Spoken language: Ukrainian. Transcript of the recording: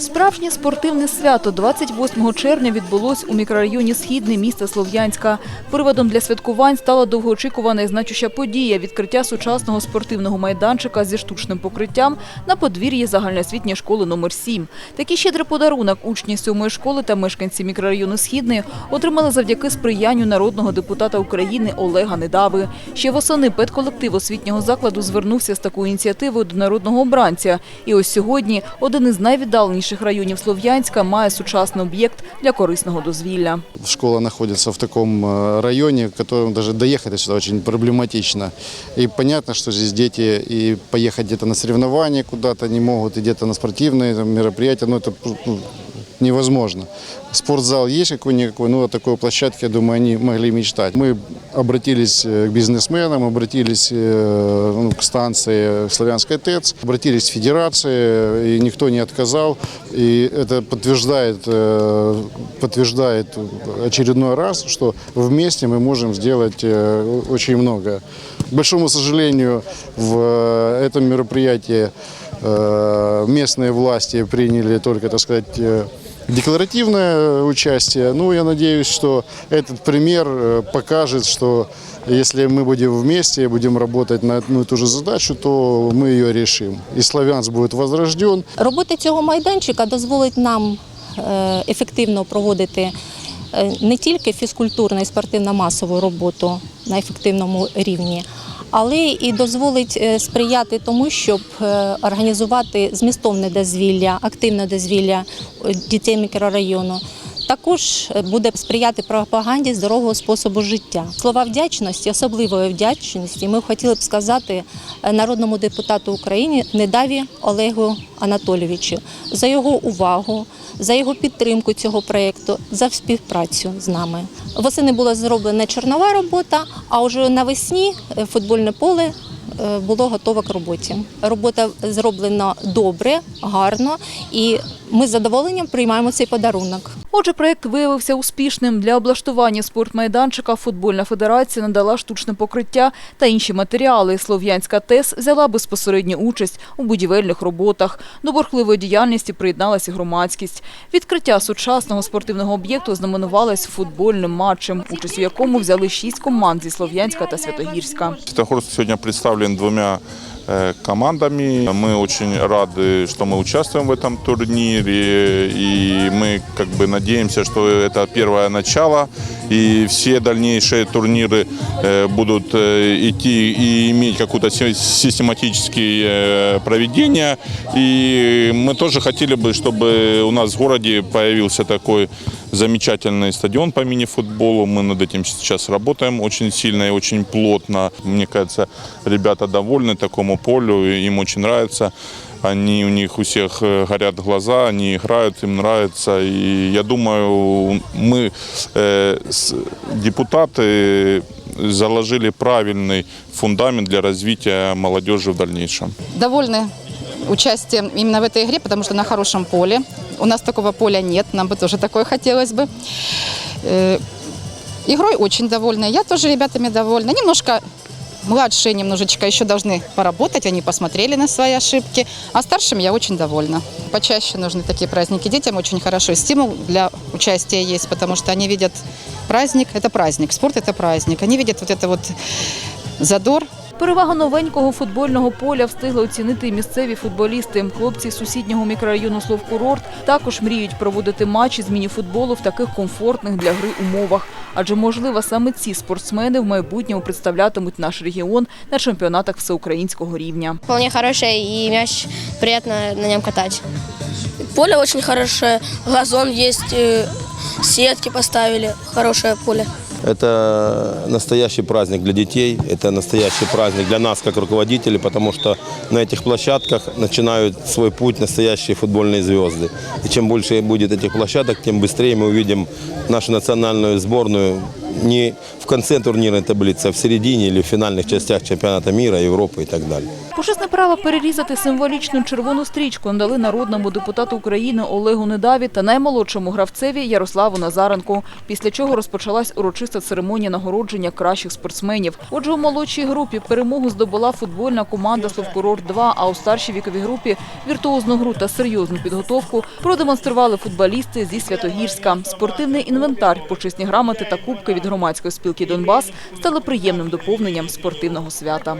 Справжнє спортивне свято 28 червня відбулось у мікрорайоні Східний міста Слов'янська. Приводом для святкувань стала довгоочікувана і значуща подія – відкриття сучасного спортивного майданчика зі штучним покриттям на подвір'ї загальноосвітньої школи номер 7. Такий щедрий подарунок учні сьомої школи та мешканці мікрорайону Східний отримали завдяки сприянню народного депутата України Олега Недави. Ще восени педколектив освітнього закладу звернувся з такою ініціативою до народного обранця. І ось сьогодні один із найвіддаленіших районів Слов'янська має сучасний об'єкт для корисного дозвілля. Школа находится в таком э, районе, в котором даже доехать сюда очень проблематично. И понятно, что здесь дети и поехать где-то на соревнования куда-то не могут, и где-то на спортивные там, мероприятия, ну это ну, невозможно. Спортзал есть какой-никакой, но о такой площадке, я думаю, они могли мечтать. Мы обратились э, к бизнесменам, обратились э, ну, к станции Славянская ТЭЦ, обратились в федерации, и никто не отказал. И это подтверждает, э, подтверждает очередной раз, что вместе мы можем сделать очень много. К большому сожалению, в этом мероприятии местные власти приняли только, так сказать, декларативное участие. Ну, я надеюсь, что этот пример э, покажет, что если мы будем вместе, будем работать на одну и ту же задачу, то мы ее решим. И Славянск будет возрожден, Робота цього майданчика дозволить нам е, ефективно проводити е, не тільки фізкультурну і спортивно-масову роботу на ефективному рівні, але і дозволить е, сприяти тому, щоб е, організувати змістовне дозвілля, активне дозвілля е, дітей мікрорайону. Також е, буде сприяти пропаганді здорового способу життя. Слова вдячності, особливої вдячності, ми хотіли б сказати е, народному депутату України Недаві Олегу Анатолійовичу за його увагу, за його підтримку цього проєкту, за співпрацю з нами. Восени була зроблена чорнова робота, а вже навесні е, футбольне поле було готове к роботі. Робота зроблена добре, гарно, і ми з задоволенням приймаємо цей подарунок. Отже, проєкт виявився успішним. Для облаштування спортмайданчика футбольна федерація надала штучне покриття та інші матеріали. Слов'янська ТЕС взяла безпосередню участь у будівельних роботах. До борхливої діяльності приєдналася громадськість. Відкриття сучасного спортивного об'єкту знаменувалось футбольним матчем, участь у якому взяли шість команд зі Слов'янська та Святогірська. Святогорск сегодня представлен двумя э, командами. Мы очень рады, что мы участвуем в этом турнире, и мы как бы надеемся, что это первое начало, и все дальнейшие турниры э, будут э, идти и иметь какое-то си- систематическое э, проведение. И мы тоже хотели бы, чтобы у нас в городе появился такой замечательный стадион по мини-футболу. Мы над этим сейчас работаем очень сильно и очень плотно. Мне кажется, ребята довольны такому полю, им очень нравится. Они, у них у всех э, горят глаза, они играют, им нравится. И я думаю, мы, э, с- депутаты, заложили правильный фундамент для развития молодежи в дальнейшем. довольны участием именно в этой игре, потому что на хорошем поле. У нас такого поля нет, нам бы тоже такое хотелось бы. Э, Игрой очень довольны. Я тоже ребятами довольна. Немножко младшие немножечко еще должны поработать, они посмотрели на свои ошибки. А старшим я очень довольна. Почаще нужны такие праздники. Детям очень хорошо. Стимул для участия есть, потому что они видят праздник, это праздник, спорт это праздник. Они видят вот это вот задор, Перевагу новенького футбольного поля встигли оцінити і місцеві футболісти. Хлопці з сусіднього мікрорайону Словкурорт також мріють проводити матчі з мініфутболу в таких комфортних для гри умовах. Адже, можливо, саме ці спортсмени в майбутньому представлятимуть наш регіон на чемпіонатах всеукраїнського рівня. вполне хорошее, и мяч приятно на нем катать. Поле очень хорошее, газон есть, э, сетки поставили, хорошее поле. Это настоящий праздник для детей, это настоящий праздник для нас, как руководителей, потому что на этих площадках начинают свой путь настоящие футбольные звезды. И чем больше будет этих площадок, тем быстрее мы увидим нашу национальную сборную не в конце турнирной таблицы, а в середине или в финальных частях чемпионата мира, Европы и так далее. Почесне право перерізати символічну червону стрічку надали народному депутату України Олегу Недаві та наймолодшому гравцеві Ярославу Назаренку. Після чого розпочалась урочиста церемонія нагородження кращих спортсменів. Отже, у молодшій групі перемогу здобула футбольна команда «Совкурорт-2», а у старшій віковій групі віртуозну гру та серйозну підготовку продемонстрували футболісти зі Святогірська. Спортивний інвентар, почесні грамоти та кубки від громадської спілки «Донбас» стали приємним доповненням спортивного свята.